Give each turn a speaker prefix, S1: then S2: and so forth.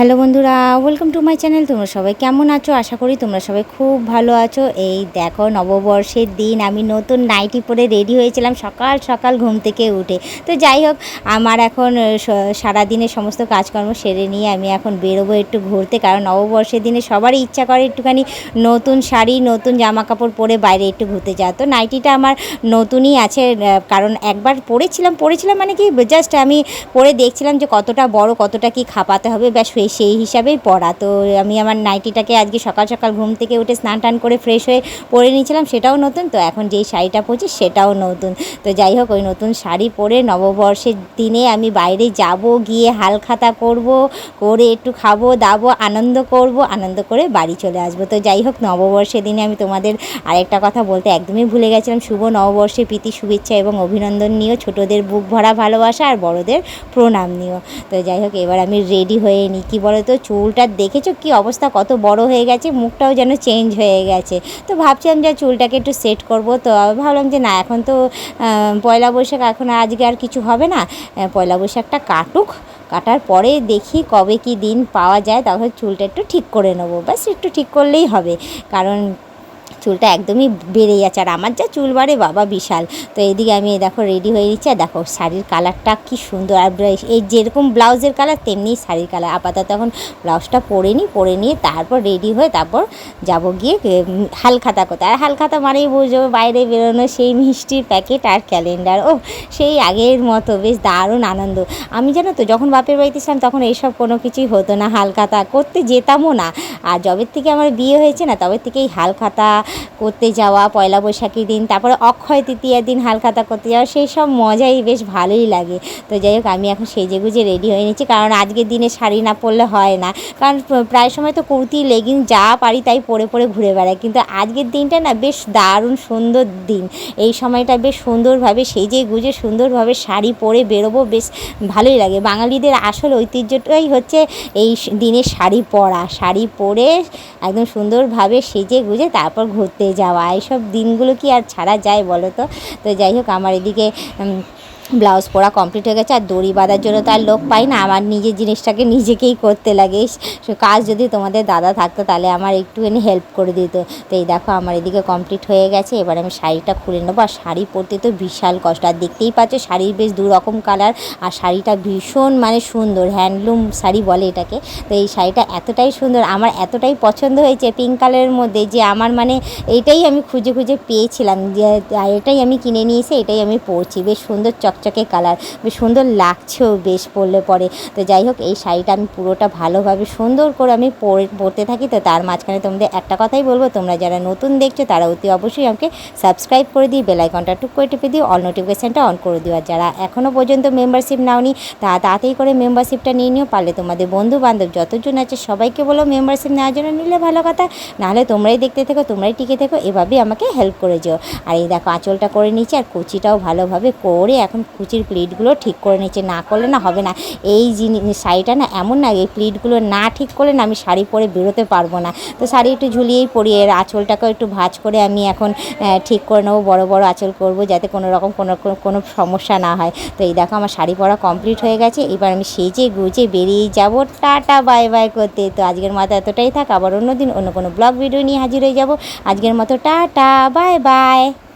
S1: Hello বন্ধুরা welcome to my channel তোমরা সবাই কেমন আছো? আশা করি তোমরা সবাই খুব ভালো আছো। এই দেখো, নববর্ষের দিন, আমি নতুন নাইটি পরে রেডি হয়েছিলাম সকাল সকাল ঘুম থেকে উঠে। তো যাই হোক, আমার এখন সারাদিনের সমস্ত কাজকর্ম সেরে নিয়ে আমি এখন বেরোবো একটু ঘুরতে। কারণ নববর্ষের দিনে সবারই ইচ্ছা করে একটুখানি নতুন শাড়ি, নতুন জামা কাপড় পরে বাইরে একটু ঘুরতে যাওয়া। তো নাইটিটা আমার নতুনই আছে কারণ একবার পরেছিলাম পরেছিলাম মানে কি জাস্ট আমি পরে দেখছিলাম যে কতটা বড়, কতটা কি খাপাতে হবে। ব্যাস সেই হিসাবেই পরা তো আমি আমার নাইটিটাকে আজকে সকাল সকাল ঘুম থেকে উঠে স্নান টান করে ফ্রেশ হয়ে পরে নিয়েছিলাম, সেটাও নতুন। তো এখন যেই শাড়িটা পরছি সেটাও নতুন। তো যাই হোক, ওই নতুন শাড়ি পরে নববর্ষের দিনে আমি বাইরে যাব, গিয়ে হালখাতা করব, করে একটু খাব, দাবো, আনন্দ করব, আনন্দ করে বাড়ি চলে আসব। তো যাই হোক, নববর্ষের দিনে আমি তোমাদের আরেকটা কথা বলতে একদমই ভুলে গেছিলাম। শুভ নববর্ষে প্রীতি, শুভেচ্ছা এবং অভিনন্দন নিও। ছোটদের বুক ভরা ভালোবাসা আর বড়দের প্রণাম নিও। তো যাই হোক, এবার আমি রেডি হয়ে নিই। কী বলো তো চুলটা দেখেছ? কি অবস্থা? কত বড় হয়ে গেছে, মুখটাও যেন চেঞ্জ হয়ে গেছে। তো ভাবছিলাম যে চুলটাকে একটু সেট করব। তো ভাবলাম যে না, এখন তো পয়লা বৈশাখ, এখন আজকে আর কিছু হবে না। পয়লা বৈশাখটা কাটুক। কাটার পরে দেখি কবে কি দিন পাওয়া যায়। তাহলে চুলটা একটু ঠিক করে নেব। ব্যাস, একটু ঠিক করলেই হবে। কারণ চুলটা একদমই বেড়ে যাচ্ছে আর আমার যা চুল বাড়ে, বাবা বিশাল। তো এদিকে আমি দেখো রেডি হয়ে নিচ্ছি। আর দেখো, শাড়ির কালারটা কি সুন্দর। আর এই যেরকম ব্লাউজের কালার, তেমনি শাড়ির কালার। আপাতত এখন ব্লাউজটা পরে নিই, পরে নিয়ে তারপর রেডি হয়ে তারপর যাব গিয়ে হালখাতা করতে। আর হালখাতা মানেই বুঝো, বাইরে বেরোনো সেই মিষ্টির প্যাকেট আর ক্যালেন্ডার ও সেই আগের মতো, বেশ দারুণ আনন্দ। আমি জানো তো, যখন বাপের বাড়িতে ছিলাম, তখন এইসব কোনো কিছুই হতো না, হালখাতা। করতে যেতামও না। আর যবের থেকে আমার বিয়ে হয়েছে না তবে থেকে থেকেই হালখাতা করতে যাওয়া, পয়লা বৈশাখীর দিন, তারপরে অক্ষয় তৃতীয়ার দিন হালখাতা করতে যাওয়া, সেই সব মজাই বেশ ভালোই লাগে। তো যাই হোক, আমি এখন সেজে গুজে রেডি হয়ে নিচ্ছি কারণ আজকের দিনে শাড়ি না পরলে হয় না। কারণ প্রায় সময় তো কুর্তি লেগিংস যা পারি তাই পরে পরে ঘুরে বেড়াই। কিন্তু আজকের দিনটা না বেশ দারুণ সুন্দর দিন। এই সময়টা বেশ সুন্দরভাবে সেজে গুজে সুন্দরভাবে শাড়ি পরে বেরোবো বেশ ভালোই লাগে। বাঙালিদের আসল ঐতিহ্যটাই হচ্ছে এই দিনে শাড়ি পরা। শাড়ি পরে একদম সুন্দরভাবে সেজে গুজে তারপর ঘুরতে যাওয়া, এইসব দিনগুলো কি আর ছাড়া যায় বলো তো? তো যাই হোক, আমার এদিকে ব্লাউজ পরা কমপ্লিট হয়ে গেছে, আর দড়ি বাঁধার জন্য তো আর লোক পাই না। আমার নিজের জিনিসটাকে নিজেকেই করতে লাগে। কাজ যদি তোমাদের দাদা থাকতো, তাহলে আমার একটুখানি হেল্প করে দিত। তো এই দেখো, আমার এদিকে কমপ্লিট হয়ে গেছে। এবার আমি শাড়িটা খুলে নেব। আর শাড়ি পরতে তো বিশাল কষ্ট। আর দেখতেই পাচ্ছ, শাড়ির বেশ দু রকম কালার আর শাড়িটা ভীষণ মানে সুন্দর হ্যান্ডলুম শাড়ি বলে এটাকে। তো এই শাড়িটা এতটাই সুন্দর। আমার এতটাই পছন্দ হয়েছে পিঙ্ক কালারের মধ্যে যে আমার মানে এটাই আমি খুঁজে খুঁজে পেয়েছিলাম। যে এটাই আমি কিনে নিয়ে এসে এটাই আমি পরছি। বেশ সুন্দর চকচকে কালার। বেশ সুন্দর লাগছেও, বেশ পরলে পরে। তো যাই হোক, এই শাড়িটা আমি পুরোটা ভালোভাবে সুন্দর করে আমি পরে, পরতে থাকি। তো তার মাঝখানে তোমাদের একটা কথাই বলব, তোমরা যারা নতুন দেখছ, তারা অতি অবশ্যই আমাকে সাবস্ক্রাইব করে দিই বেলাইকনটা টুক করে টিপে দিও অল নোটিফিকেশানটা অন করে দিও। আর যারা এখনও পর্যন্ত মেম্বারশিপ নাওনি, তা তাড়াতাড়ি করে মেম্বারশিপটা নিয়ে নিও, পারলে তোমাদের বন্ধু বান্ধব যতজন আছে, সবাইকে বলো মেম্বারশিপ নেওয়ার জন্য নিলে ভালো কথা। নাহলে তোমরাই দেখতে থেকো, তোমরাই টিকে থেকো, এভাবেই আমাকে হেল্প করে যেও। আর এই দেখো, আঁচলটা করে নিচ্ছি, আর কুচিটাও ভালোভাবে করে এখন কুচির প্লিটগুলো ঠিক করে নিচ্ছে না করলে না হবে না। এই জিনিস শাড়িটা না এমন না, এই প্লিটগুলো না ঠিক করলে না আমি শাড়ি পরে বেরোতে পারব না। তো শাড়ি একটু ঝুলিয়েই পরি, এর আঁচলটাকেও একটু ভাঁজ করে আমি এখন ঠিক করে নেব, বড় বড় আঁচল করব, যাতে কোনো রকম কোনো কোনো- সমস্যা না হয়। তো এই দেখো আমার শাড়ি পরা কমপ্লিট হয়ে গেছে, এবার আমি সেজে গুজে বেরিয়ে যাব। টাটা, বাই বাই করতে। তো আজকের মতো এতটাই থাক, আবার অন্য দিন অন্য কোনো ব্লগ ভিডিও নিয়ে হাজির হয়ে যাব। আজকের মতো টাটা, বাই বাই।